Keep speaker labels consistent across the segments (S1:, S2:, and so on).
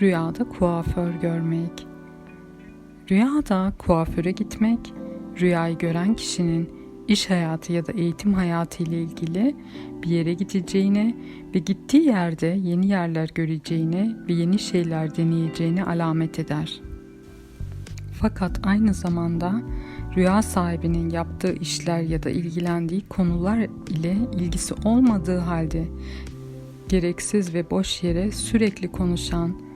S1: Rüyada kuaför görmek. Rüyada kuaföre gitmek, rüyayı gören kişinin iş hayatı ya da eğitim hayatı ile ilgili bir yere gideceğine ve gittiği yerde yeni yerler göreceğine ve yeni şeyler deneyeceğine alamet eder. Fakat aynı zamanda rüya sahibinin yaptığı işler ya da ilgilendiği konular ile ilgisi olmadığı halde gereksiz ve boş yere sürekli konuşan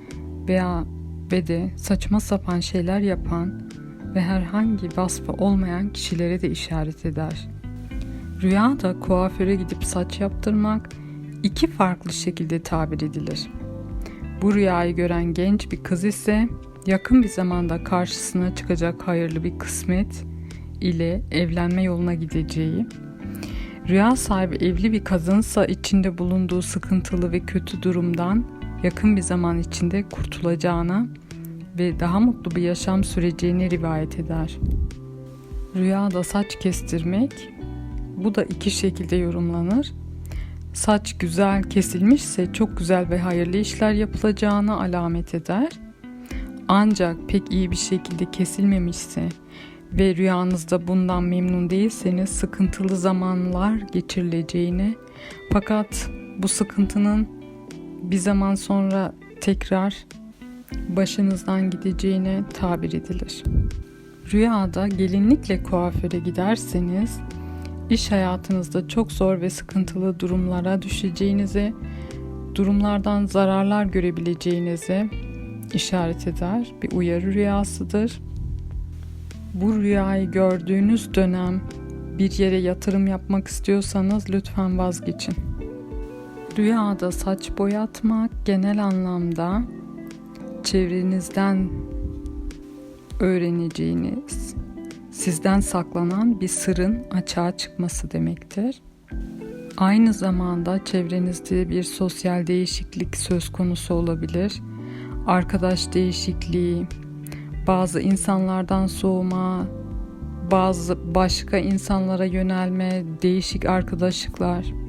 S1: veya ve de saçma sapan şeyler yapan ve herhangi vasfı olmayan kişilere de işaret eder. Rüyada kuaföre gidip saç yaptırmak iki farklı şekilde tabir edilir. Bu rüyayı gören genç bir kız ise yakın bir zamanda karşısına çıkacak hayırlı bir kısmet ile evlenme yoluna gideceği, rüya sahibi evli bir kadınsa içinde bulunduğu sıkıntılı ve kötü durumdan yakın bir zaman içinde kurtulacağına ve daha mutlu bir yaşam süreceğini rivayet eder. Rüyada saç kestirmek bu da iki şekilde yorumlanır. Saç güzel kesilmişse çok güzel ve hayırlı işler yapılacağına alamet eder. Ancak pek iyi bir şekilde kesilmemişse ve rüyanızda bundan memnun değilseniz sıkıntılı zamanlar geçirileceğine fakat bu sıkıntının bir zaman sonra tekrar başınızdan gideceğine tabir edilir. Rüyada gelinlikle kuaföre giderseniz iş hayatınızda çok zor ve sıkıntılı durumlara düşeceğinizi, durumlardan zararlar görebileceğinizi işaret eder. Bir uyarı rüyasıdır. Bu rüyayı gördüğünüz dönem bir yere yatırım yapmak istiyorsanız lütfen vazgeçin. Rüyada saç boyatmak genel anlamda çevrenizden öğreneceğiniz, sizden saklanan bir sırrın açığa çıkması demektir. Aynı zamanda çevrenizde bir sosyal değişiklik söz konusu olabilir. Arkadaş değişikliği, bazı insanlardan soğuma, bazı başka insanlara yönelme, değişik arkadaşlıklar.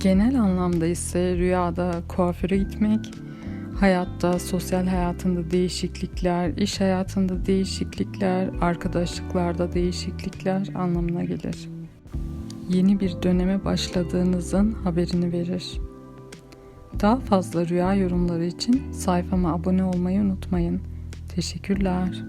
S1: Genel anlamda ise rüyada kuaföre gitmek, hayatta, sosyal hayatında değişiklikler, iş hayatında değişiklikler, arkadaşlıklarda değişiklikler anlamına gelir. Yeni bir döneme başladığınızın haberini verir. Daha fazla rüya yorumları için sayfama abone olmayı unutmayın. Teşekkürler.